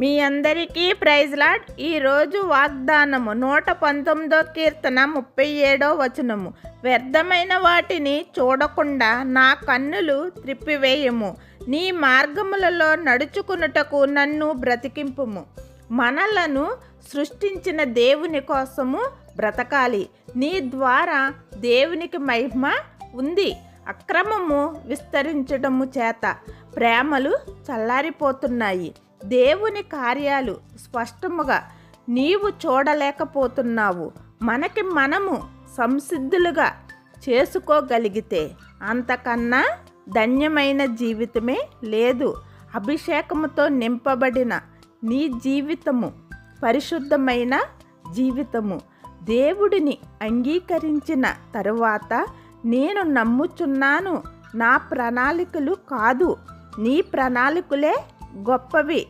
మీ అందరికీ praise lord. ఈరోజు వాగ్దానము నూట పంతొమ్మిదో కీర్తన ముప్పై ఏడో వచనము. వ్యర్థమైన వాటిని చూడకుండా నా కన్నులు త్రిప్పివేయము. నీ మార్గములలో నడుచుకున్నటకు నన్ను బ్రతికింపుము. మనలను సృష్టించిన దేవుని కోసము బ్రతకాలి. నీ ద్వారా దేవునికి మహిమ ఉంది. అక్రమము విస్తరించడము చేత ప్రేమలు చల్లారిపోతున్నాయి. దేవుని కార్యాలు స్పష్టముగా నీవు చూడలేకపోతున్నావు. మనకి మనము సంసిద్ధులుగా చేసుకోగలిగితే అంతకన్నా ధన్యమైన జీవితమే లేదు. అభిషేకముతో నింపబడిన నీ జీవితము పరిశుద్ధమైన జీవితము. దేవుడిని అంగీకరించిన తరువాత నేను నమ్ముచున్నాను. నా ప్రణాళికలు కాదు. నీ ప్రణాళికలే గొప్పవి